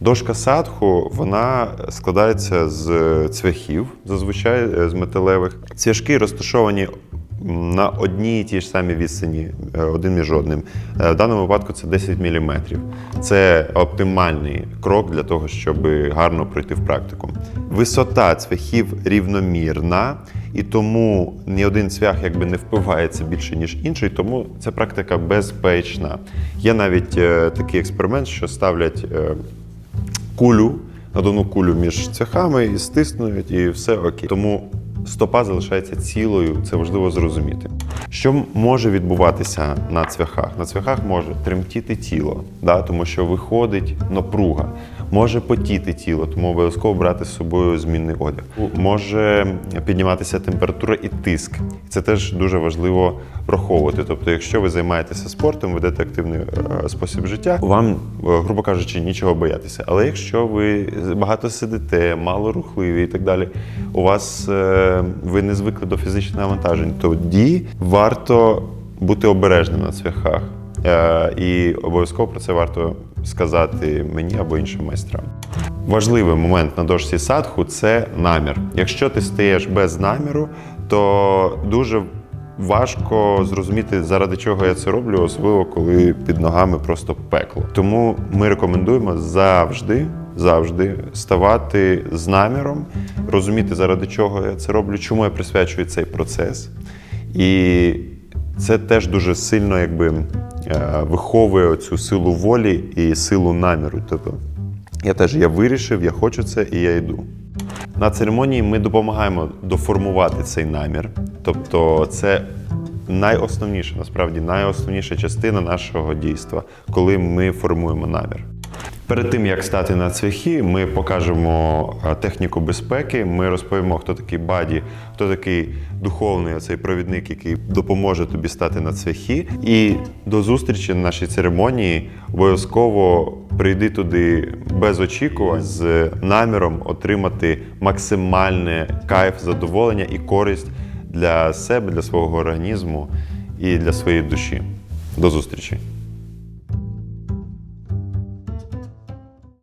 Дошка садху вона складається з цвяхів, зазвичай е, з металевих. Цвяшки розташовані на одній і тій ж самій відстані е, один між одним. Е, В даному випадку це 10 мм. Це оптимальний крок для того, щоб гарно пройти в практику. Висота цвяхів рівномірна, і тому ні один цвях якби не впивається більше, ніж інший, тому ця практика безпечна. Є навіть такий експеримент, що ставлять кулю, надувну кулю між цвяхами і стиснують, і все окей. Тому стопа залишається цілою, це важливо зрозуміти. Що може відбуватися на цвяхах? На цвяхах може тремтіти тіло, да, тому що виходить напруга. Може потіти тіло, тому обов'язково брати з собою змінний одяг. Може підніматися температура і тиск. Це теж дуже важливо враховувати. Тобто, якщо ви займаєтеся спортом, ведете активний е, спосіб життя, вам, е, грубо кажучи, нічого боятися. Але якщо ви багато сидите, мало рухливі і так далі, у вас е, ви не звикли до фізичних навантажень, тоді варто бути обережним на цвяхах. І обов'язково про це варто сказати мені або іншим майстрам. Важливий момент на дошці садху це намір. Якщо ти стаєш без наміру, то дуже важко зрозуміти, заради чого я це роблю, особливо коли під ногами просто пекло. Тому ми рекомендуємо завжди. Завжди ставати з наміром, розуміти, заради чого я це роблю, чому я присвячую цей процес. І це теж дуже сильно якби, е, виховує цю силу волі і силу наміру. Тобто я теж я вирішив, я хочу це і я йду. На церемонії ми допомагаємо доформувати цей намір. Тобто, це найосновніша, насправді найосновніша частина нашого дійства, коли ми формуємо намір. Перед тим як стати на цвяхи, ми покажемо е, техніку безпеки. Ми розповімо, хто такий баді, хто такий духовний оцей провідник, який допоможе тобі стати на цвяхи. І до зустрічі на нашій церемонії обов'язково прийди туди без очікувань з наміром отримати максимальне кайф, задоволення і користь для себе, для свого організму і для своєї душі. До зустрічі!